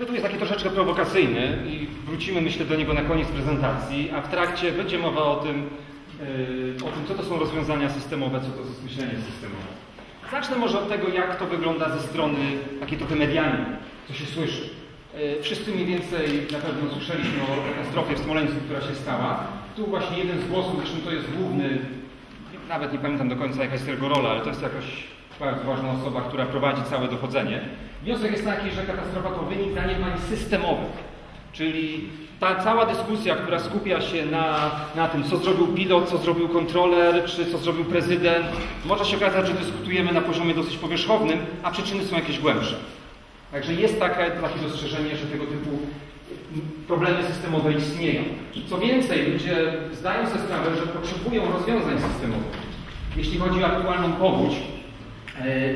Tytuł jest taki troszeczkę prowokacyjny i wrócimy myślę do niego na koniec prezentacji, a w trakcie będzie mowa o tym, yy, o tym co to są rozwiązania systemowe, co to jest myślenie systemowe. Zacznę może od tego, jak to wygląda ze strony takiej trochę medialnej, co się słyszy. Yy, wszyscy mniej więcej na pewno słyszeliśmy o katastrofie w Smoleńsku, która się stała. Tu właśnie jeden z głosów, zresztą to jest główny, nawet nie pamiętam do końca jaka jest jego rola, ale to jest jakoś bardzo ważna osoba, która prowadzi całe dochodzenie. Wniosek jest taki, że katastrofa to wynik zaniedbań systemowych, czyli ta cała dyskusja, która skupia się na, na tym, co zrobił pilot, co zrobił kontroler, czy co zrobił prezydent, może się okazać, że dyskutujemy na poziomie dosyć powierzchownym, a przyczyny są jakieś głębsze. Także jest takie, takie dostrzeżenie, że tego typu problemy systemowe istnieją. Co więcej, ludzie zdają sobie sprawę, że potrzebują rozwiązań systemowych. Jeśli chodzi o aktualną powódź,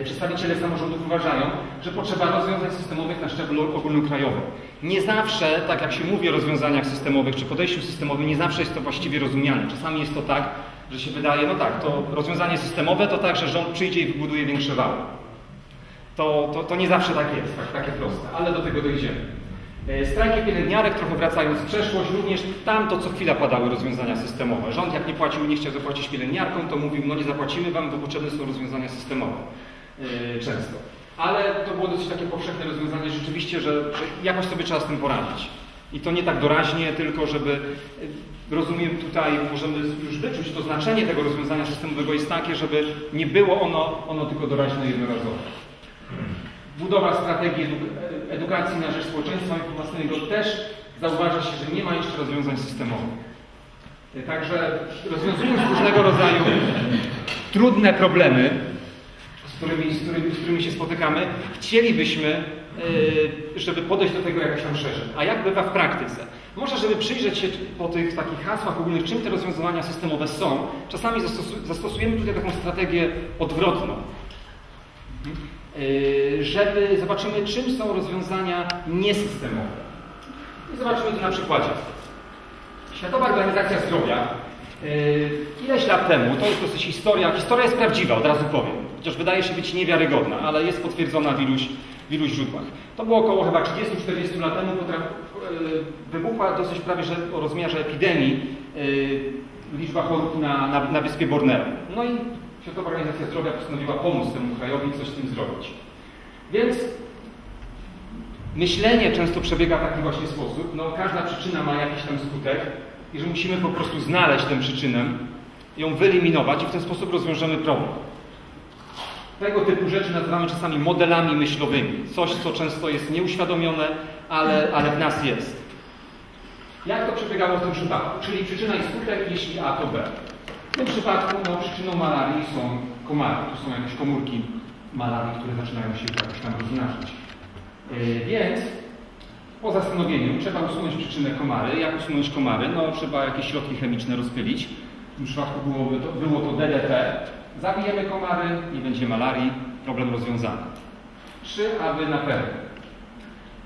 przedstawiciele samorządów uważają, że potrzeba rozwiązań systemowych na szczeblu ogólnokrajowym. Nie zawsze, tak jak się mówi o rozwiązaniach systemowych czy podejściu systemowym, nie zawsze jest to właściwie rozumiane. Czasami jest to tak, że się wydaje, no tak, to rozwiązanie systemowe to tak, że rząd przyjdzie i wybuduje większe wały. To, to, to nie zawsze tak jest, tak, takie proste, ale do tego dojdziemy. E, strajki pielęgniarek, trochę wracając w przeszłość, również tam to co chwila padały rozwiązania systemowe. Rząd jak nie płacił, nie chciał zapłacić pielęgniarkom, to mówił, no nie zapłacimy wam, bo potrzebne są rozwiązania systemowe. Yy, często. Ale to było dosyć takie powszechne rozwiązanie rzeczywiście, że, że jakoś sobie trzeba z tym poradzić. I to nie tak doraźnie, tylko żeby, yy, rozumiem tutaj, możemy już wyczuć, to znaczenie tego rozwiązania systemowego jest takie, żeby nie było ono, ono tylko doraźne jednorazowe. Budowa strategii edukacji na rzecz społeczeństwa informacyjnego też zauważa się, że nie ma jeszcze rozwiązań systemowych. Także rozwiązując różnego rodzaju trudne problemy, z którymi, z którymi, z którymi się spotykamy, chcielibyśmy, żeby podejść do tego jakoś tam szerzej. A jak bywa w praktyce? Może, żeby przyjrzeć się po tych takich hasłach ogólnych, czym te rozwiązania systemowe są, czasami zastosujemy tutaj taką strategię odwrotną. Y, żeby zobaczymy, czym są rozwiązania niesystemowe. I zobaczymy to na przykładzie. Światowa Organizacja Zdrowia y, ileś lat temu, to jest dosyć historia, historia jest prawdziwa, od razu powiem, chociaż wydaje się być niewiarygodna, ale jest potwierdzona w iluś, w iluś źródłach. To było około chyba 30-40 lat temu, y, wybuchła dosyć prawie że o rozmiarze epidemii liczba chorób na, na, na wyspie Borneo. No i Światowa Organizacja Zdrowia postanowiła pomóc temu krajowi coś z tym zrobić. Więc myślenie często przebiega w taki właśnie sposób. No, każda przyczyna ma jakiś tam skutek i że musimy po prostu znaleźć tę przyczynę, ją wyeliminować i w ten sposób rozwiążemy problem. Tego typu rzeczy nazywamy czasami modelami myślowymi. Coś, co często jest nieuświadomione, ale, ale w nas jest. Jak to przebiegało w tym przypadku? Czyli przyczyna i skutek, jeśli A to B. W tym przypadku no, przyczyną malarii są komary. To są jakieś komórki malarii, które zaczynają się jakoś tam rozmnażać. Yy, więc po zastanowieniu trzeba usunąć przyczynę komary. Jak usunąć komary? No trzeba jakieś środki chemiczne rozpylić. W tym przypadku byłoby to, było to DDT. Zabijemy komary, nie będzie malarii, problem rozwiązany. Trzy aby na pewno.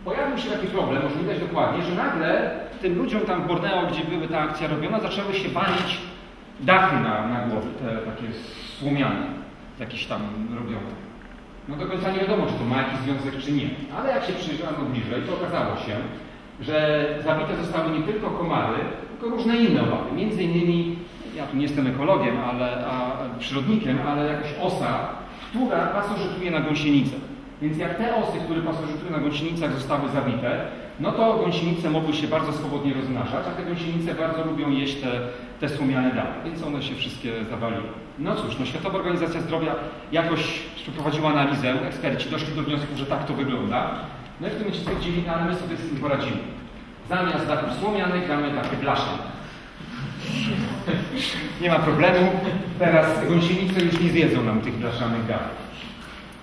Pojawił się taki problem, może widać dokładnie, że nagle tym ludziom tam w Borneo, gdzie były ta akcja robiona, zaczęły się walić dachy na, na głowy, te takie słomiane, jakieś tam robione. No do końca nie wiadomo, czy to ma jakiś związek, czy nie. Ale jak się przyjrzano bliżej, to okazało się, że zabite zostały nie tylko komary, tylko różne inne owady. Między innymi, ja tu nie jestem ekologiem, ale, a, przyrodnikiem, ale jakaś osa, która pasożytuje na gąsienicę. Więc jak te osy, które pasożytują na gąsienicach zostały zabite, no to gąsienice mogły się bardzo swobodnie rozmnażać, a te gąsienice bardzo lubią jeść te, te słomiane dane, więc one się wszystkie zawaliły. No cóż, no Światowa Organizacja Zdrowia jakoś przeprowadziła analizę, eksperci doszli do wniosku, że tak to wygląda. No i w tym momencie stwierdzili, no ale my sobie z tym poradzimy. Zamiast daków słomianych damy takie blasze. nie ma problemu, teraz gąsienice już nie zjedzą nam tych blaszanych daków.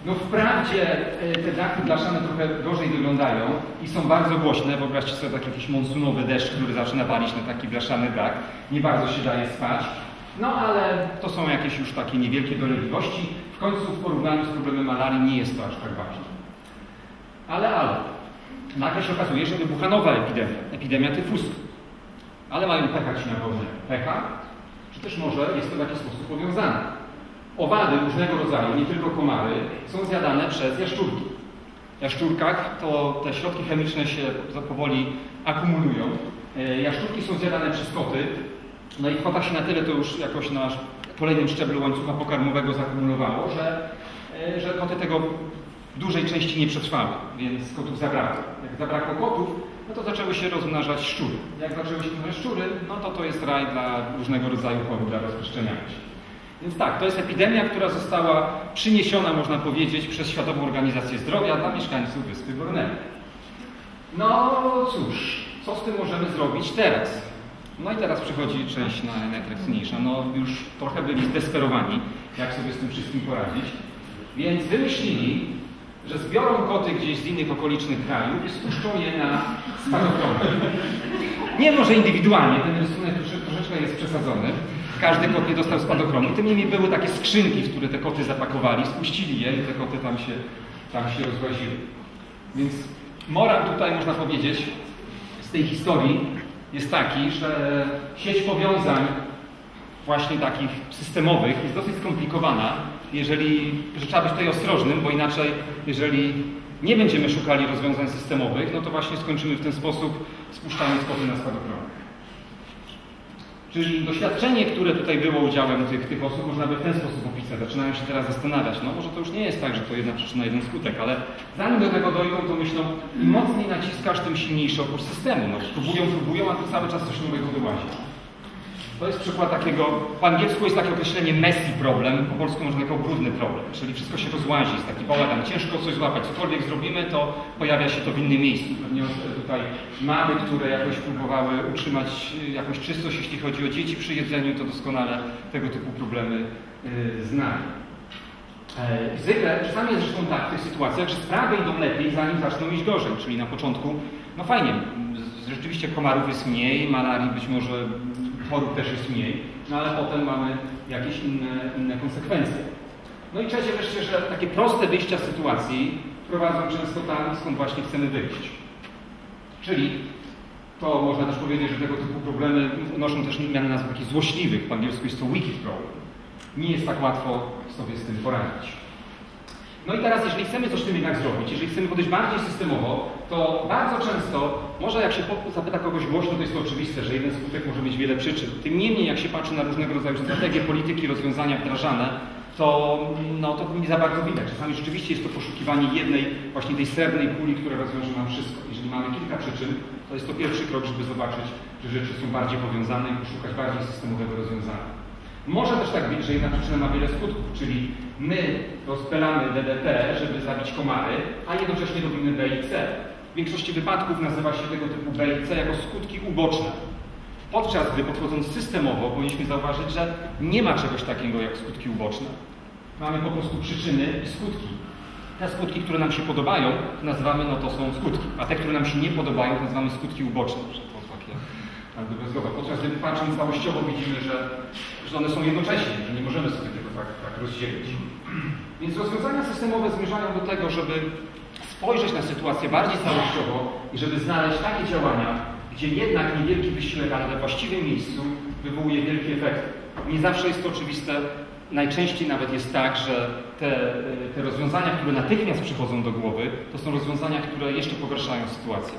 No wprawdzie e, te dachy blaszane trochę gorzej wyglądają i są bardzo głośne. Wyobraźcie sobie taki jakiś monsunowy deszcz, który zaczyna walić na taki blaszany dach. Nie bardzo się daje spać. No ale to są jakieś już takie niewielkie dolegliwości. W końcu w porównaniu z problemem malarii nie jest to aż tak ważne. Ale, ale. Nagle się okazuje, że wybucha nowa epidemia. Epidemia tyfusu. Ale mają pecha ci na głowie. Pecha? Czy też może jest to w jakiś sposób powiązane? Owady różnego rodzaju, nie tylko komary, są zjadane przez jaszczurki. jaszczurkach, to te środki chemiczne się powoli akumulują. E, jaszczurki są zjadane przez koty, no i kota się na tyle to już jakoś na kolejnym szczeblu łańcucha pokarmowego zakumulowało, że, e, że koty tego w dużej części nie przetrwały, więc kotów zabrakło. Jak zabrakło kotów, no to zaczęły się rozmnażać szczury. Jak zaczęły się rozmnażać szczury, no to to jest raj dla różnego rodzaju chorób, dla rozprzestrzeniania się. Więc tak, to jest epidemia, która została przyniesiona, można powiedzieć, przez Światową Organizację Zdrowia dla mieszkańców Wyspy Borneo. No cóż, co z tym możemy zrobić teraz? No i teraz przychodzi część najatrakcyjniejsza. No już trochę byli zdesperowani, jak sobie z tym wszystkim poradzić. Więc wymyślili, że zbiorą koty gdzieś z innych okolicznych krajów i spuszczą je na spadochrony. Nie może indywidualnie, ten rysunek troszeczkę jest przesadzony. Każdy kot nie dostał spadochronu. Tym niemniej były takie skrzynki, w które te koty zapakowali, spuścili je i te koty tam się, tam się rozłaziły. Więc morał tutaj, można powiedzieć, z tej historii jest taki, że sieć powiązań właśnie takich systemowych jest dosyć skomplikowana, jeżeli, że trzeba być tutaj ostrożnym, bo inaczej, jeżeli nie będziemy szukali rozwiązań systemowych, no to właśnie skończymy w ten sposób, spuszczając koty na spadochrony. Doświadczenie, które tutaj było udziałem tych, tych osób, można by w ten sposób opisać. Zaczynają się teraz zastanawiać, no może to już nie jest tak, że to jedna przyczyna, jeden skutek, ale zanim do tego dojdą, to myślą, im mocniej naciskasz, tym silniejszy opór systemu. No, próbują, próbują, a tu cały czas coś nowego wyłazi. To jest przykład takiego, po angielsku jest takie określenie messy problem, po polsku można jako brudny problem, czyli wszystko się rozłazi, jest taki bałagan, ciężko coś złapać, cokolwiek zrobimy, to pojawia się to w innym miejscu. Pewnie tutaj mamy, które jakoś próbowały utrzymać jakąś czystość, jeśli chodzi o dzieci przy jedzeniu, to doskonale tego typu problemy yy, znają. E, zwykle, czasami jest zresztą tak w tych sytuacjach, że sprawy idą lepiej, zanim zaczną iść gorzej, czyli na początku, no fajnie, rzeczywiście komarów jest mniej, malarii być może chorób też jest mniej, no ale potem mamy jakieś inne, inne konsekwencje. No i trzecie wreszcie, że takie proste wyjścia z sytuacji prowadzą często tam, skąd właśnie chcemy wyjść. Czyli to można też powiedzieć, że tego typu problemy noszą też mianę nazw takich złośliwych. Po angielsku jest to wicked problem. Nie jest tak łatwo sobie z tym poradzić. No i teraz, jeżeli chcemy coś z tym jednak zrobić, jeżeli chcemy podejść bardziej systemowo, to bardzo często, może jak się zapyta kogoś głośno, to jest to oczywiste, że jeden skutek może mieć wiele przyczyn. Tym niemniej, jak się patrzy na różnego rodzaju strategie, polityki, rozwiązania wdrażane, to, no, to nie za bardzo widać. Czasami rzeczywiście jest to poszukiwanie jednej, właśnie tej srebrnej puli, która rozwiąże nam wszystko. Jeżeli mamy kilka przyczyn, to jest to pierwszy krok, żeby zobaczyć, że rzeczy są bardziej powiązane i poszukać bardziej systemowego rozwiązania. Może też tak być, że jedna przyczyna ma wiele skutków, czyli my rozpylamy DDT, żeby zabić komary, a jednocześnie robimy B i C. W większości wypadków nazywa się tego typu B i C jako skutki uboczne. Podczas gdy podchodząc systemowo powinniśmy zauważyć, że nie ma czegoś takiego jak skutki uboczne. Mamy po prostu przyczyny i skutki. Te skutki, które nam się podobają, nazywamy, no to są skutki, a te, które nam się nie podobają, nazywamy skutki uboczne. Że to takie jakby bezgowe. Podczas gdy patrząc całościowo widzimy, że, że one są jednocześnie, że nie możemy sobie tego tak, tak rozdzielić. Więc rozwiązania systemowe zmierzają do tego, żeby spojrzeć na sytuację bardziej całościowo i żeby znaleźć takie działania, gdzie jednak niewielki wysiłek, ale we właściwym miejscu wywołuje wielki efekt. Nie zawsze jest to oczywiste. Najczęściej nawet jest tak, że te, te rozwiązania, które natychmiast przychodzą do głowy, to są rozwiązania, które jeszcze pogarszają sytuację.